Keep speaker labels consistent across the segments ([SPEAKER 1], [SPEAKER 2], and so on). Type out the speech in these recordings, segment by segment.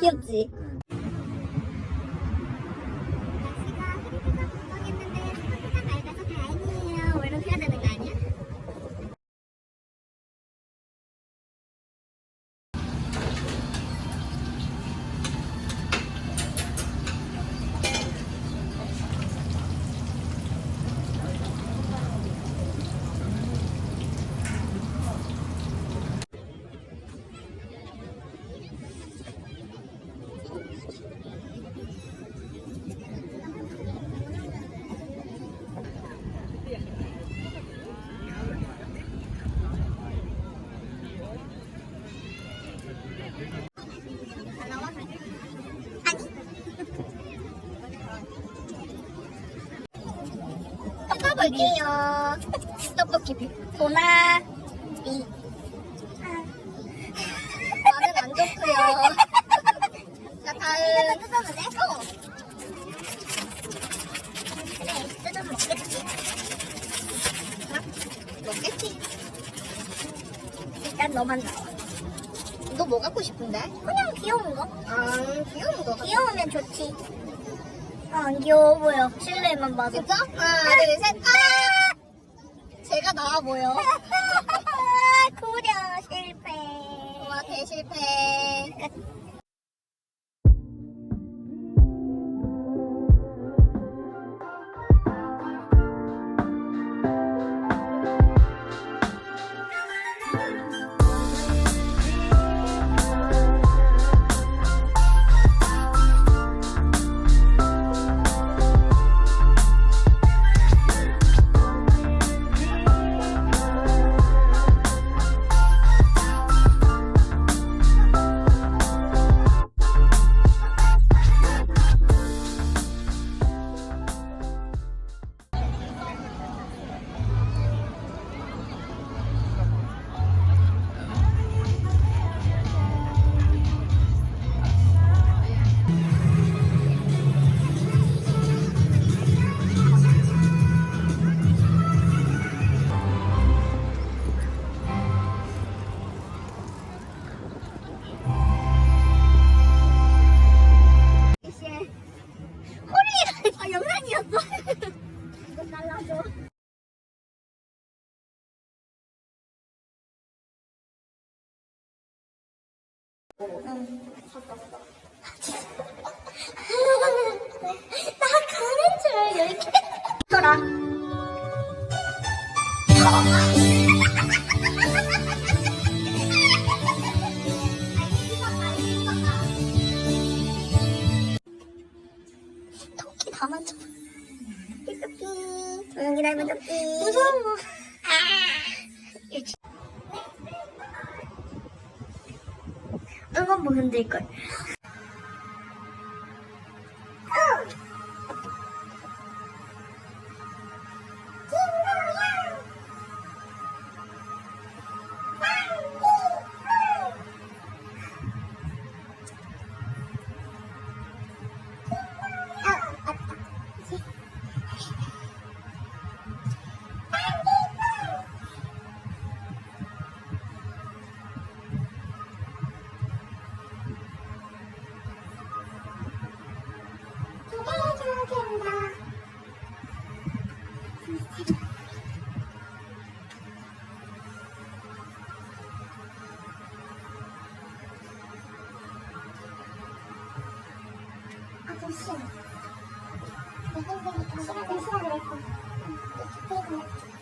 [SPEAKER 1] 귀엽
[SPEAKER 2] 볼게요. 떡볶이 보나 이. 나는 안 좋고요. 자 다음 뜯어도 돼? 어. 그래 뜯어서 먹겠지. 어? 먹겠지. 일단 너만 나와. 너 뭐 갖고 싶은데? 그냥 귀여운 거. 아, 귀여운 거. 귀여우면 좋지.
[SPEAKER 1] 아, 안 귀여워 보여. 실내만 봐도.
[SPEAKER 2] 진짜? 하나, 둘, 셋. 아! 제가 나와 보여.
[SPEAKER 1] 구려 실패.
[SPEAKER 2] 와, 대실패.
[SPEAKER 1] 나 가는 줄 이렇게.
[SPEAKER 2] 더라.
[SPEAKER 1] 토끼 다 만져.
[SPEAKER 2] 토끼.
[SPEAKER 1] 무서워.
[SPEAKER 2] 아.
[SPEAKER 1] 이건 뭐 흔들걸.
[SPEAKER 2] すいません。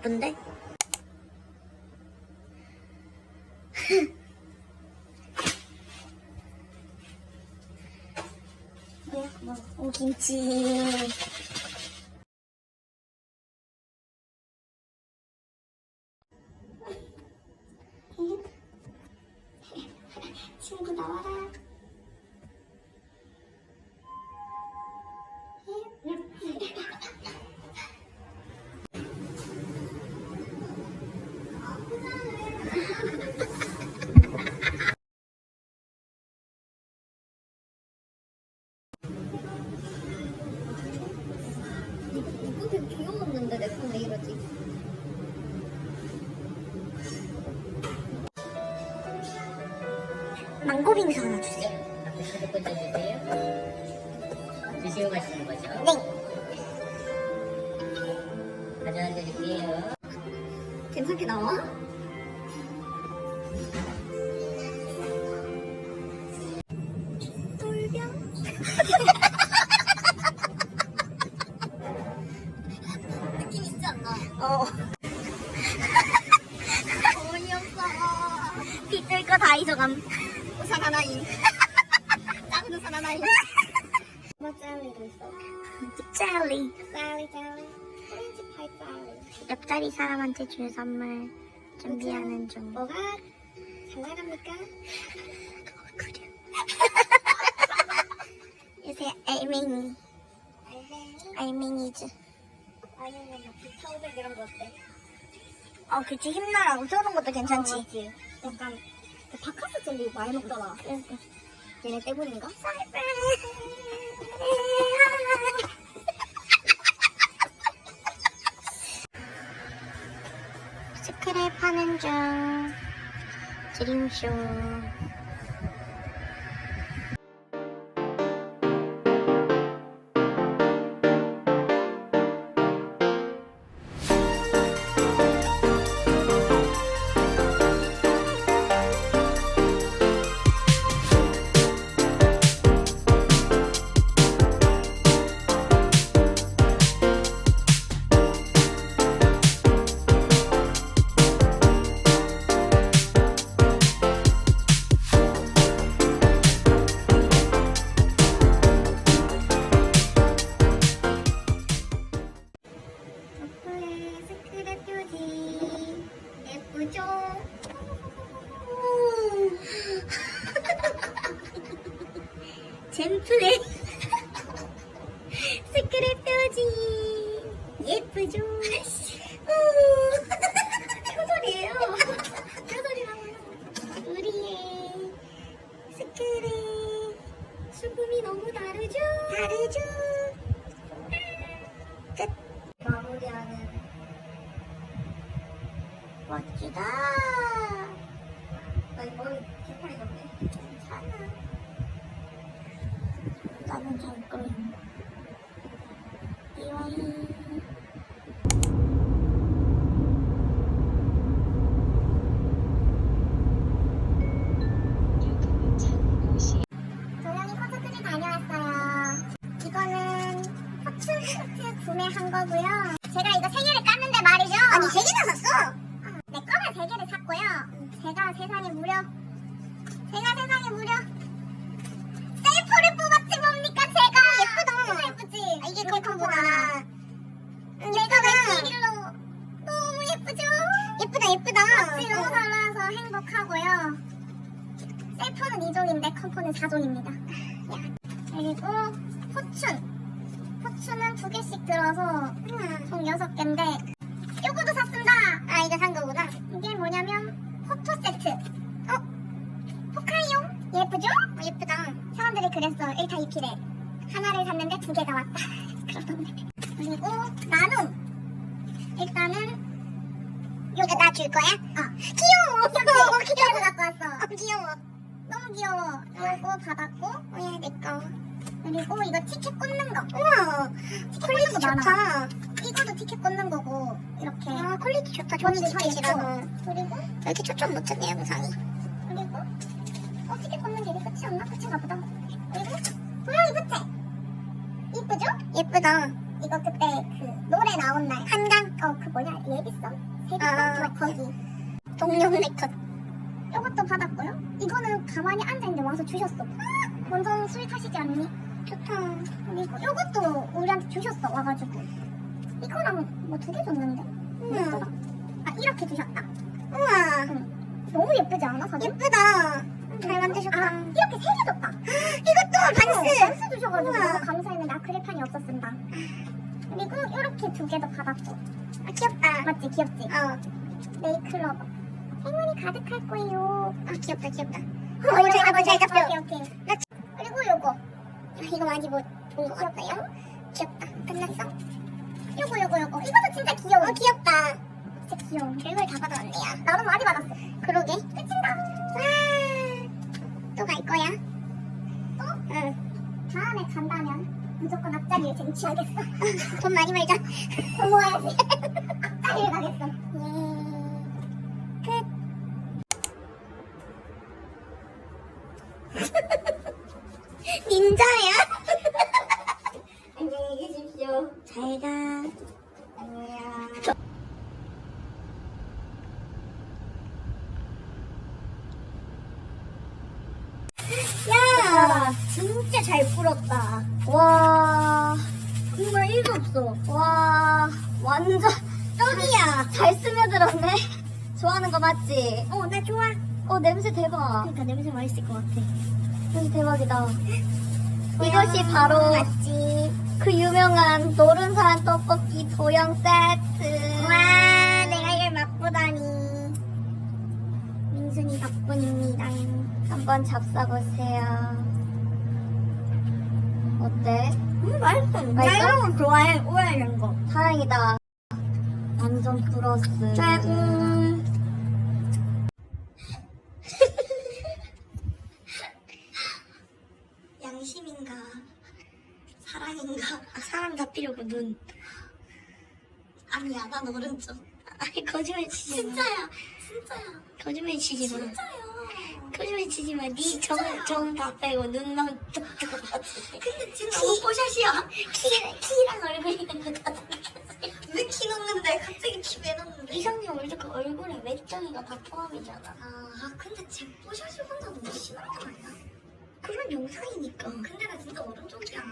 [SPEAKER 3] 예쁜데? 뭐야? 뭐? 오 김치.
[SPEAKER 4] 괜찮게 나와? 똘병? 느낌 있지 않나?
[SPEAKER 3] 어.
[SPEAKER 4] 어이없어.
[SPEAKER 3] 빗들 거다 잊어감.
[SPEAKER 4] 우산 하나인. 작은 우산 하나인. 뭐 짤리도 있어.
[SPEAKER 3] 젤리.
[SPEAKER 4] 짤리 짤리.
[SPEAKER 3] 옆자리 사람한테 줄 선물 준비하는 중.
[SPEAKER 4] 뭐가?
[SPEAKER 3] 그래. 요새 알맹이,
[SPEAKER 4] 알맹이?
[SPEAKER 3] 알맹이즈.
[SPEAKER 4] 아니면 뭐 비타오백 이런 거 어때?
[SPEAKER 3] 어, 그치. 힘나라고 쏘는 것도 괜찮지.
[SPEAKER 4] 어, 맞지? 약간 그 바카스 젤리 많이 먹잖아. 얘네 때문인가?
[SPEAKER 3] 스크 드림
[SPEAKER 4] simply. 그랬어. 1타 2필에. 하나를 샀는데 두 개가 왔다. 그러던데. 그리고 나눔. 일단은
[SPEAKER 3] 이거 나 줄 거야?
[SPEAKER 4] 어.
[SPEAKER 3] 귀여워.
[SPEAKER 4] 귀여워. 귀여워서 갖고 왔어.
[SPEAKER 3] 어, 귀여워.
[SPEAKER 4] 너무 귀여워. 요거 받았고.
[SPEAKER 3] 뭐야, 내 거.
[SPEAKER 4] 그리고 이거 티켓 꽂는 거.
[SPEAKER 3] 우와.
[SPEAKER 4] 티켓 꽂는 거 많아. 이거도 티켓 꽂는 거고. 이렇게.
[SPEAKER 3] 아, 퀄리티 좋다. 좋은 티켓이라서.
[SPEAKER 4] 그리고,
[SPEAKER 3] 이렇게 초점 못했네, 영상이.
[SPEAKER 4] 그리고. 어, 티켓 꽂는 게 이게 끝이었나? 끝인가 보다. 그리고, 고양이 부채. 이쁘죠?
[SPEAKER 3] 예쁘다.
[SPEAKER 4] 이거 그때 그 노래 나온 날
[SPEAKER 3] 한강.
[SPEAKER 4] 어, 그 뭐냐, 예비성? 세비성?
[SPEAKER 3] 아,
[SPEAKER 4] 막 거기.
[SPEAKER 3] 동룡 네컷.
[SPEAKER 4] 이것도 받았고요. 이거는 가만히 앉아 있는데 와서 주셨어. 완전 술 타시지 않니?
[SPEAKER 3] 좋다.
[SPEAKER 4] 그리고 이것도 우리한테 주셨어, 와가지고. 이거랑 뭐 두 개 줬는데. 예쁘다. 아, 이렇게 주셨다.
[SPEAKER 3] 우와.
[SPEAKER 4] 응. 너무 예쁘지 않아, 사진?
[SPEAKER 3] 예쁘다. 잘 만드셨다.
[SPEAKER 4] 아, 이렇게 세 개 줬다.
[SPEAKER 3] 이것도 반스.
[SPEAKER 4] 어, 반스 주셔가지고
[SPEAKER 3] 우와.
[SPEAKER 4] 너무 감사했는데 아크릴판이 없었습니다. 그리고 이렇게 두 개도 받았고.
[SPEAKER 3] 아, 귀엽다.
[SPEAKER 4] 맞지? 귀엽지?
[SPEAKER 3] 어.
[SPEAKER 4] 메이크러버. 행운이 가득할 거예요.
[SPEAKER 3] 아, 귀엽다, 귀엽다.
[SPEAKER 4] 어,
[SPEAKER 3] 어, 잘 잡혀, 잘 잡혀.
[SPEAKER 4] 오케이, 오케이.
[SPEAKER 3] 나
[SPEAKER 4] 그리고 요거.
[SPEAKER 3] 아, 이거 많이 못본것 같아요. 귀엽다. 끝났어?
[SPEAKER 4] 요거, 요거, 요거. 이것도 진짜 귀여워.
[SPEAKER 3] 어, 귀엽다.
[SPEAKER 4] 진짜 귀여워.
[SPEAKER 3] 별걸 다 받아왔네요.
[SPEAKER 4] 나도 많이 받았어.
[SPEAKER 3] 그러게.
[SPEAKER 4] 끝인다.
[SPEAKER 3] 와. 또 갈 거야?
[SPEAKER 4] 또?
[SPEAKER 3] 응.
[SPEAKER 4] 다음에 간다면 무조건 앞자리에 쟁취하겠어.
[SPEAKER 3] 돈 많이 벌자.
[SPEAKER 4] 돈 모아야지. 앞자리에 가겠어.
[SPEAKER 3] 예. 끝. 닌자야?
[SPEAKER 1] 안녕히 계십시오.
[SPEAKER 3] 잘 가.
[SPEAKER 1] 안녕.
[SPEAKER 3] 야, 풀었다. 와, 정말 1도 없어. 와, 완전 떡이야. 잘 스며들었네. 좋아하는 거 맞지? 어, 나 좋아. 어, 냄새 대박.
[SPEAKER 4] 그러니까 냄새 맛있을 것 같아.
[SPEAKER 3] 냄새 대박이다. 이것이 바로 맞지. 그 유명한 노른산 떡볶이 도영 세트. 와, 내가 이걸 맛보다니. 민순이 덕분입니다. 한번 잡숴보세요. 어때?
[SPEAKER 4] 음, 맛있어.
[SPEAKER 3] 맛있어?
[SPEAKER 4] 이런 거 좋아해. 오해하는 거.
[SPEAKER 3] 다행이다. 완전 플러스. 짠. 양심인가 사랑인가 아, 사랑 다 필요고 눈 아니야 난 오른쪽 아니 거짓말 치지 마
[SPEAKER 1] 진짜야. 진짜야.
[SPEAKER 3] 거짓말 치지 마
[SPEAKER 1] 진짜야.
[SPEAKER 3] 거짓말 치지 마니정정다 빼고 눈만 뚝뚝
[SPEAKER 1] 근데 지금
[SPEAKER 3] 키.
[SPEAKER 1] 너무 뽀샷이야.
[SPEAKER 3] 키, 키랑 얼굴이랑 다
[SPEAKER 1] 왜키 넣는데? 갑자기 키 왜 넣는데?
[SPEAKER 3] 이상형 무조건 얼굴에 외적이가 다 포함이잖아
[SPEAKER 1] 아, 근데 제 뽀샷이 혼자 너무 심한 거 아니야?
[SPEAKER 3] 그런 영상이니까
[SPEAKER 1] 근데 나 진짜 오른쪽이야.